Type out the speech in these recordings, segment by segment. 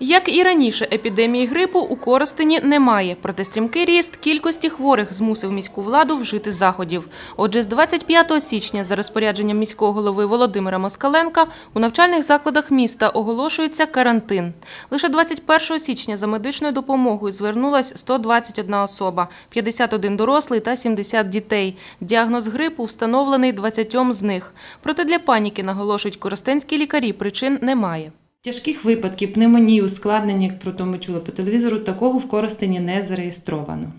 Як і раніше, епідемії грипу у Коростені немає, проте стрімкий ріст кількості хворих змусив міську владу вжити заходів. Отже, з 25 січня за розпорядженням міського голови Володимира Москаленка у навчальних закладах міста оголошується карантин. Лише 21 січня за медичною допомогою звернулась 121 особа, 51 дорослий та 70 дітей. Діагноз грипу встановлений 20 з них. Проте для паніки, наголошують коростенські лікарі, причин немає. Тяжких випадків пневмонії, ускладнень, як про то ми чули по телевізору, такого в Коростені не зареєстровано.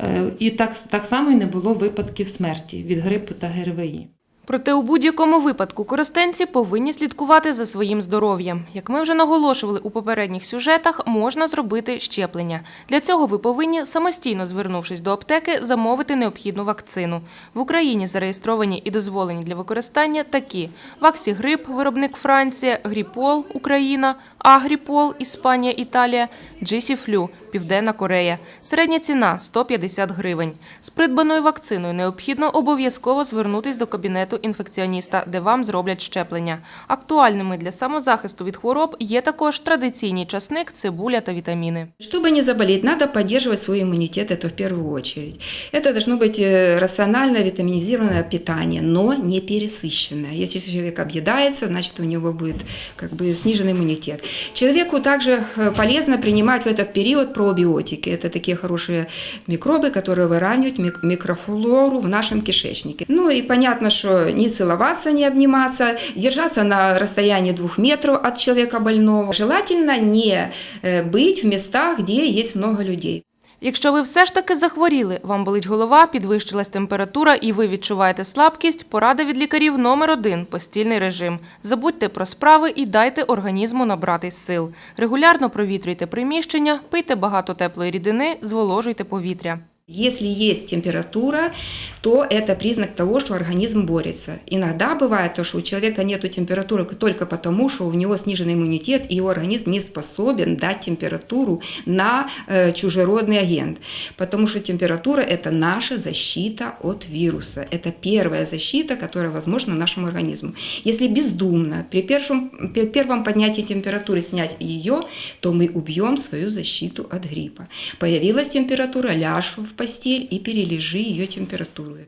Е, І так, так само і не було випадків смерті від грипу та ГРВІ. Проте у будь-якому випадку користенці повинні слідкувати за своїм здоров'ям. Як ми вже наголошували у попередніх сюжетах, можна зробити щеплення. Для цього ви повинні, самостійно звернувшись до аптеки, замовити необхідну вакцину. В Україні зареєстровані і дозволені для використання такі: Ваксігрип, виробник Франція, Гріпол, Україна, Агріпол, Іспанія, Італія, Джисіфлю, Південна Корея. Середня ціна 150 гривень. З придбаною вакциною необхідно обов'язково звернутись до кабінету інфекціоніста, де вам зроблять щеплення. Актуальними для самозахисту від хвороб є також традиційні часник, цибуля та вітаміни. Чтобы не заболеть, надо поддерживать свой иммунитет, это в первую очередь. Это должно быть э, рациональное витаминизированное питание, но не пересыщенное. Если человек объедается, значит у него будет как бы сниженный иммунитет. Человеку также э, полезно принимать в этот период пробиотики. Это такие хорошие микробы, которые выравнивают мик- микрофлору в нашем кишечнике. Ну и понятно, что не целоваться, не обниматься, держаться на расстоянии двух метров от человека больного. Желательно не э, быть в местах, где есть много людей. Якщо ви все ж таки захворіли, вам болить голова, підвищилась температура і ви відчуваєте слабкість, порада від лікарів номер один – постільний режим. Забудьте про справи і дайте організму набратись сил. Регулярно провітрюйте приміщення, пийте багато теплої рідини, зволожуйте повітря. Если есть температура, то это признак того, что организм борется. Иногда бывает то, что у человека нет температуры только потому, что у него сниженный иммунитет, и его организм не способен дать температуру на э, чужеродный агент. Потому что температура – это наша защита от вируса. Это первая защита, которая возможна нашему организму. Если бездумно при первом, при первом поднятии температуры снять ее, то мы убьем свою защиту от гриппа. Появилась температура, ляжь в постель и перележи ее температуру.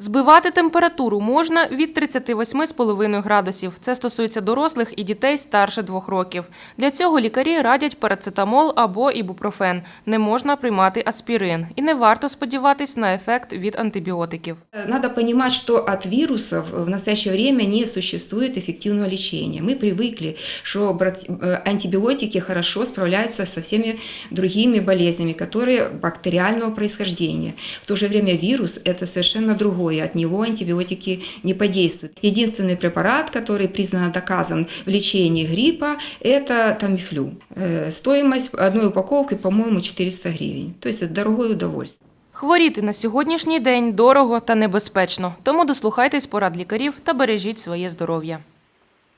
Збивати температуру можна від 38,5 градусів. Це стосується дорослих і дітей старше двох років. Для цього лікарі радять парацетамол або ібупрофен. Не можна приймати аспірин. І не варто сподіватись на ефект від антибіотиків. Надо понимать, что от вирусов в настоящее время не существует эффективного лечения. Мы привыкли, что брак- э, антибиотики хорошо справляются со всеми другими болезнями, которые бактериального происхождения. В то же время вирус – это совершенно другое, от него антибиотики не подействуют. Единственный препарат, который признан доказан в лечении гриппа, это тамифлю. Э, Стоимость одной упаковки, по-моему, 400 гривен. То есть это дорогое удовольствие. Хворіти на сьогоднішній день дорого та небезпечно. Тому дослухайтесь порад лікарів та бережіть своє здоров'я.